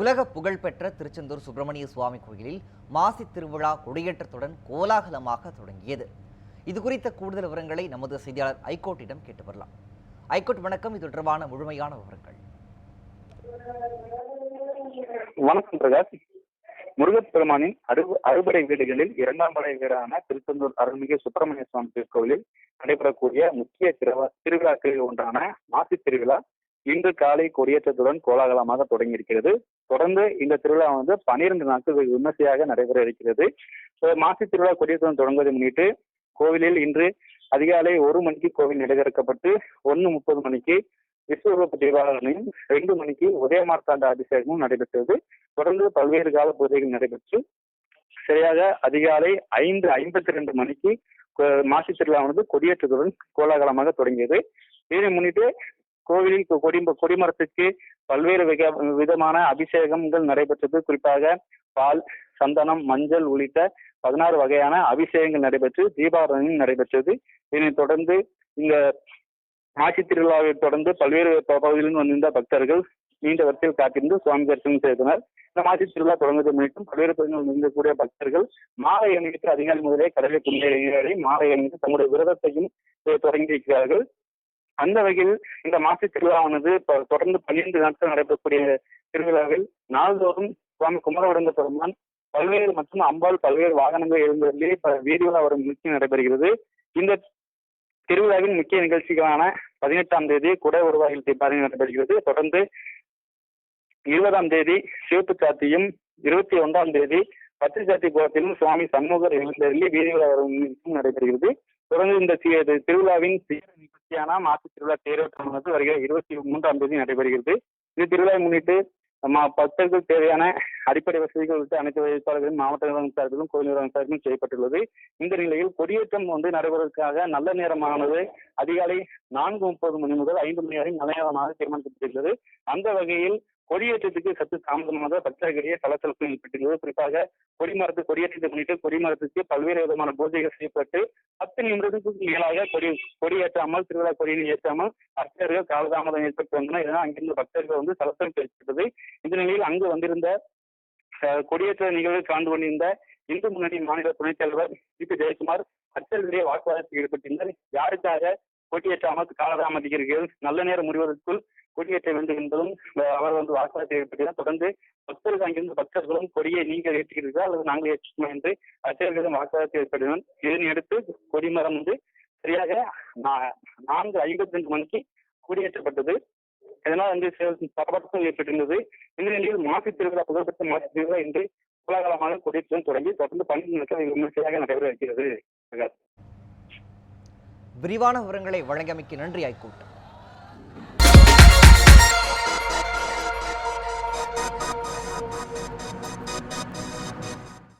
உலக புகழ்பெற்ற திருச்செந்தூர் சுப்பிரமணிய சுவாமி கோயிலில் மாசி திருவிழா கொடியேற்றத்துடன் கோலாகலமாக தொடங்கியது. இது குறித்த கூடுதல் விவரங்களை நமது செய்தியாளர் ஐகோர்ட்டிடம் கேட்டு வரலாம். ஐகோர்ட் வணக்கம். இது தொடர்பான முழுமையான விவரங்கள். வணக்கம் பிரகாஷ். முருகப்பெருமானின் அறு அறுபடை வீடுகளில் இரண்டாம் படை வீடான திருச்செந்தூர் அருள்மிகு சுப்பிரமணிய சுவாமி திருக்கோவிலில் நடைபெறக்கூடிய முக்கிய திருவிழாக்களில் ஒன்றான மாசி திருவிழா இன்று காலை கொடியேற்றத்துடன் கோலாகலமாக தொடங்கியிருக்கிறது. தொடர்ந்து இந்த திருவிழா வந்து பனிரெண்டு நாட்கள் விமர்சையாக நடைபெற இருக்கிறது மாசி திருவிழா கொடியேற்றம் தொடங்குவதை முன்னிட்டு கோவிலில் இன்று அதிகாலை ஒரு மணிக்கு கோவில் நிலைதிறக்கப்பட்டு ஒன்று முப்பது மணிக்கு விஸ்வரூப தீபாவளியும் ரெண்டு மணிக்கு உதயமார்த்தாண்ட அபிஷேகமும் நடைபெற்றது. தொடர்ந்து பல்வேறு கால பூஜைகள் நடைபெற்று சரியாக அதிகாலை ஐந்து ஐம்பத்தி ரெண்டு மணிக்கு மாசி திருவிழாவானது கொடியேற்றத்துடன் கோலாகலமாக தொடங்கியது. இதனை முன்னிட்டு கோவிலில் கொடி கொடிமரத்துக்கு பல்வேறு விக விதமான அபிஷேகங்கள் நடைபெற்றது. குறிப்பாக பால் சந்தனம் மஞ்சள் உள்ளிட்ட பதினாறு வகையான அபிஷேகங்கள் நடைபெற்று தீபாவளியும் நடைபெற்றது. இதனைத் தொடர்ந்து இந்த மாசி திருவிழாவை தொடர்ந்து பல்வேறு ப- பகுதிகளில் வந்திருந்த பக்தர்கள் நீண்ட வரிசையில் காத்திருந்து சுவாமி தரிசனம் செய்தனர். இந்த மாசி திருவிழா தொடங்குவதை முன்னிட்டும் பல்வேறு பகுதிகளில் இருக்கக்கூடிய பக்தர்கள் மாலை அணிவித்து அதிகாலை முதலே கடலை குடியேறி மாலை அணிவித்து தங்களுடைய விரதத்தையும் தொடங்கி இருக்கிறார்கள் அந்த வகையில் இந்த மாசி திருவிழாவானது ப- தொடர்ந்து பன்னிரண்டு நாட்கள் நடைபெறக்கூடிய திருவிழாவில் நாள்தோறும் சுவாமி குமரவிடங்க பெருமான் பல்வேறு மற்றும் அம்பாள் பல்வேறு வாகனங்கள் எழுந்ததிலே வீதியுலா வரும் நிகழ்ச்சி நடைபெறுகிறது. இந்த திருவிழாவின் முக்கிய நிகழ்ச்சிகளான பதினெட்டாம் தேதி குடை உருவாயில் தீபாவளி நடைபெறுகிறது. தொடர்ந்து இருபதாம் தேதி சிவப்பு சாத்தியும் இருபத்தி ஒன்றாம் தேதி பத்து சாத்தி கோலத்திலும் சுவாமி சண்முகர் எழுந்தருளி வீதியுலா வரும் நிகழ்ச்சியும் நடைபெறுகிறது. தொடர்ந்து இந்த திருவிழாவின் தீவிர நிகழ்ச்சியான மாசி திருவிழா தேரோட்டமானது வருகிற இருபத்தி மூன்றாம் தேதி நடைபெறுகிறது. இந்த திருவிழாவை முன்னிட்டு நம்ம பக்தர்கள் தேவையான அடிப்படை வசதிகள் உள்ளிட்ட அனைத்து வேட்பாளர்களும் மாவட்ட நிர்வாகம் சார்பிலும் கோயில் நிர்வாகம் சார்பிலும் செய்யப்பட்டுள்ளது. இந்த நிலையில் கொடியேற்றம் வந்து நடைபெறுவதற்காக நல்ல நேரமானது அதிகாலை நான்கு முப்பது மணி முதல் ஐந்து மணி வரை நல்ல நேரமாக தீர்மானிக்கப்பட்டுள்ளது. அந்த வகையில் கொடியேற்றத்துக்கு சற்று தாமதமாக பக்தர்களிடையே கலக்கலப்பு ஏற்பட்டுள்ளது குறிப்பாக கொடிமரத்து கொடியேற்றத்தை முன்னிட்டு கொடிமரத்துக்கு பல்வேறு விதமான பூஜைகள் செய்யப்பட்டு பத்து நிமிடத்துக்கு மேலாக கொடி கொடியேற்றாமல் திருவிழா கொடியினை ஏற்றாமல் பக்தர்கள் காலதாமதம் ஏற்பட்டு வந்தனர் இதனால் அங்கிருந்து பக்தர்கள் வந்து கலக்கம் ஏற்பட்டது இந்த நிலையில் அங்கு வந்திருந்த அஹ், கொடியேற்ற நிகழ்வு கலந்து கொண்டிருந்த இந்து முன்னணி மாநில துணைத் தலைவர் பி பி. ஜெயக்குமார் பக்தர்களிடையே வாக்குவாதத்தில் ஈடுபட்டிருந்தார். யாருக்காக கொடியேற்றாமல் காலதாமதிக்கிறீர்கள் நல்ல நேரம் முடிவதற்குள் கொடியேற்ற வேண்டும் என்பதும் அவர் வந்து வாக்குவாதத்தில் ஈடுபட்டார் தொடர்ந்து பக்தர்கள் அங்கிருந்து பக்தர்களும் கொடியை நீங்கள் ஏற்றுகிறீர்களா அல்லது நாங்கள் ஏற்றுக்கோம் என்று அரசியல்களும் வாக்குவாதத்தில் ஏற்பட்டனர் இதனை அடுத்து கொடிமரம் வந்து சரியாக நான்கு ஐம்பத்தி ரெண்டு மணிக்கு கொடியேற்றப்பட்டது. இதனால் வந்து சில ஏற்பட்டிருந்தது. இந்த நிலையில் மாசி திருவிழா புகழ்பெற்ற மாசி திருவிழா என்று கோலாகலமாக கொடியேற்றம் தொடங்கி தொடர்ந்து பன்னெண்டு விமர்சையாக நடைபெற இருக்கிறது விரிவான விவரங்களை வழங்கியமைக்கு நன்றி ஐகோர்ட்.